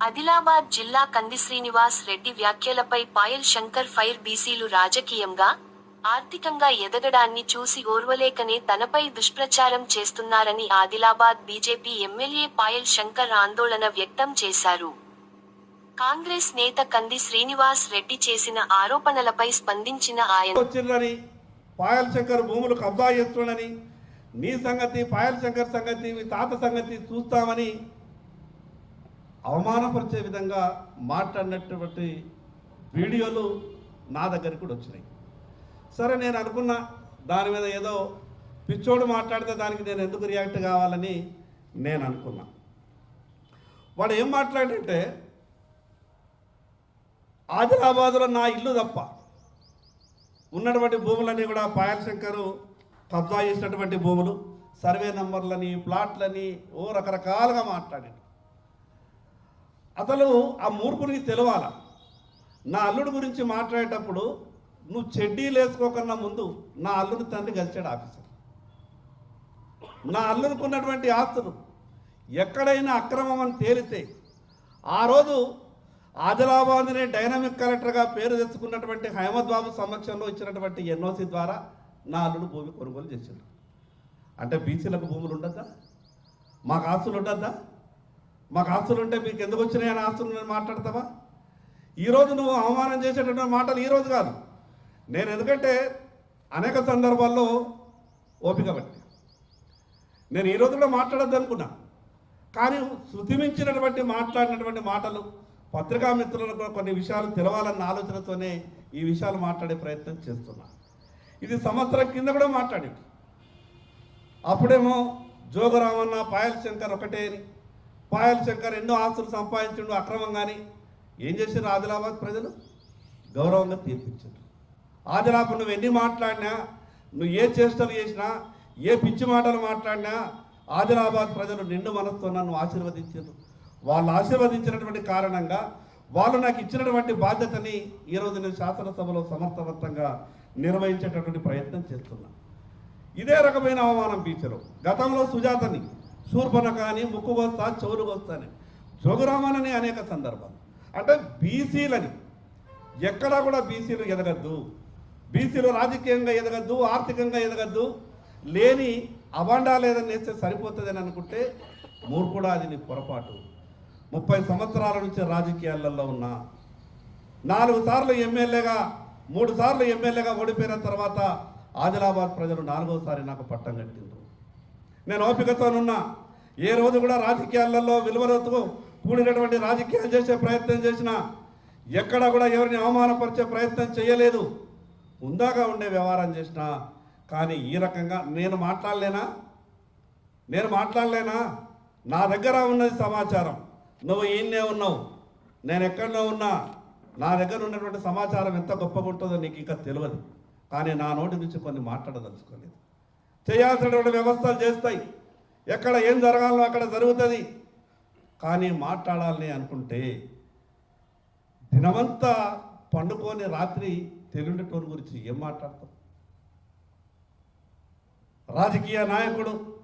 ఆదిలాబాద్ జిల్లా కంది శ్రీనివాస్ రెడ్డి వ్యాఖ్యలపై పాయల్ శంకర్ ఫైర్ బీసీలు రాజకీయంగా ఆర్థికంగా ఎదగడాన్ని చూసి ఓర్వలేకనే తనపై దుష్ప్రచారం చేస్తున్నారని ఆదిలాబాద్ బీజేపీ ఎమ్మెల్యే పాయల్ శంకర్ ఆందోళన వ్యక్తం చేశారు. కాంగ్రెస్ నేత కంది శ్రీనివాస్ రెడ్డి చేసిన ఆరోపణలపై స్పందించిన ఆయన పాయల్ శంకర్ భూములు కబ్జా చేస్తుండని నీ సంగతి పాయల్ శంకర్ సంగతి మీ తాత సంగతి చూస్తామని అవమానపరిచే విధంగా మాట్లాడినటువంటి వీడియోలు నా దగ్గరికి కూడా వచ్చినాయి. సరే నేను అనుకున్నా దాని మీద ఏదో పిచ్చోడు మాట్లాడితే దానికి నేను ఎందుకు రియాక్ట్ కావాలని నేను అనుకున్నా. వాడు ఏం మాట్లాడంటే ఆదిలాబాదులో నా ఇల్లు తప్ప ఉన్నటువంటి భూములన్నీ కూడా పాయల్ శంకరు కబ్జా చేసినటువంటి భూములు సర్వే నంబర్లని ప్లాట్లని ఓ రకరకాలుగా మాట్లాడాడు. అసలు ఆ మూర్ఖునికి తెలవాల. నా అల్లుడు గురించి మాట్లాడేటప్పుడు నువ్వు చెడ్డీలు వేసుకోకన్నా ముందు నా అల్లుడి తండ్రి కలిసాడు ఆఫీసర్ నా అల్లుడుకున్నటువంటి ఆస్తులు ఎక్కడైనా అక్రమం అని తేలితే ఆ రోజు ఆదిలాబాద్నే డైనమిక్ కలెక్టర్గా పేరు తెచ్చుకున్నటువంటి హైమద్ బాబు సమక్షంలో ఇచ్చినటువంటి ఎన్ఓసి ద్వారా నా అల్లుడు భూమి కొనుగోలు చేశాడు. అంటే బీసీలకు భూములు ఉండద్దా? మాకు ఆస్తులు ఉండద్దా? మాకు ఆస్తులు ఉంటే మీకు ఎందుకు వచ్చినాయి అని ఆస్తులు నేను మాట్లాడతావా? ఈరోజు నువ్వు అవమానం చేసేటటువంటి మాటలు ఈరోజు కాదు. నేను ఎందుకంటే అనేక సందర్భాల్లో ఓపిక పట్టి నేను ఈరోజు కూడా మాట్లాడద్దు అనుకున్నా. కానీ శృతిమించినటువంటి మాట్లాడినటువంటి మాటలు పత్రికా మిత్రులకు కూడా కొన్ని విషయాలు తెలవాలన్న ఆలోచనతోనే ఈ విషయాలు మాట్లాడే ప్రయత్నం చేస్తున్నా. ఇది సంవత్సరం కింద కూడా మాట్లాడింది. అప్పుడేమో జోగరామన్న పాయల్ శంకర్ ఒకటే అని పాయల శంకర్ ఎన్నో ఆస్తులు సంపాదించిండు అక్రమంగాని. ఏం చేశారు ఆదిలాబాద్ ప్రజలు? గౌరవంగా తీర్పిచ్చారు ఆదిలాబాద్ నువ్వు ఎన్ని మాట్లాడినా నువ్వు ఏ చేష్టలు చేసినా ఏ పిచ్చి మాటలు మాట్లాడినా ఆదిలాబాద్ ప్రజలు నిండు మనస్తో నన్ను ఆశీర్వదించారు వాళ్ళు ఆశీర్వదించినటువంటి కారణంగా వాళ్ళు నాకు ఇచ్చినటువంటి బాధ్యతని ఈరోజు నేను శాసనసభలో సమర్థవంతంగా నిర్వహించేటటువంటి ప్రయత్నం చేస్తున్నా. ఇదే రకమైన అవమానం పీచరు గతంలో సుజాతని శూర్పణక అని ముక్కుగొస్తా చెవులుగొస్తా అని జోగురామనని అనేక సందర్భాలు. అంటే బీసీలని ఎక్కడా కూడా బీసీలు ఎదగద్దు. బీసీలు రాజకీయంగా ఎదగద్దు ఆర్థికంగా ఎదగద్దు. లేని అవాండాలు ఏదైనా వేస్తే సరిపోతుందని అనుకుంటే మూర్ఖుడా అది నీ పొరపాటు. ముప్పై సంవత్సరాల నుంచి రాజకీయాలలో ఉన్నా నాలుగు సార్లు ఎమ్మెల్యేగా మూడు సార్లు ఎమ్మెల్యేగా ఓడిపోయిన తర్వాత ఆదిలాబాద్ ప్రజలు నాలుగోసారి నాకు పట్టం కట్టిండ్రు. నేను ఓపికతోనున్నా. ఏ రోజు కూడా రాజకీయాలలో విలువలతో కూడినటువంటి రాజకీయాలు చేసే ప్రయత్నం చేసినా ఎక్కడ కూడా ఎవరిని అవమానపరిచే ప్రయత్నం చేయలేదు. ఉందాగా ఉండే వ్యవహారం చేసిన కానీ ఈ రకంగా నేను మాట్లాడలేనా? నేను మాట్లాడలేనా? నా దగ్గర ఉన్నది సమాచారం. నువ్వు ఈయన్నే ఉన్నావు. నేను ఎక్కడో ఉన్నా. నా దగ్గర ఉన్నటువంటి సమాచారం ఎంత గొప్పగా ఉంటుందో నీకు ఇంకా తెలియదు. కానీ నా నోటి నుంచి కొన్ని మాట్లాడదలుచుకోలేదు. చేయాల్సినటువంటి వ్యవస్థలు చేస్తాయి. ఎక్కడ ఏం జరగాలో అక్కడ జరుగుతుంది. కానీ మాట్లాడాలని అనుకుంటే దినమంతా పండుకొని రాత్రి తెలుగుటోని గురించి ఏం మాట్లాడతాం రాజకీయ నాయకుడు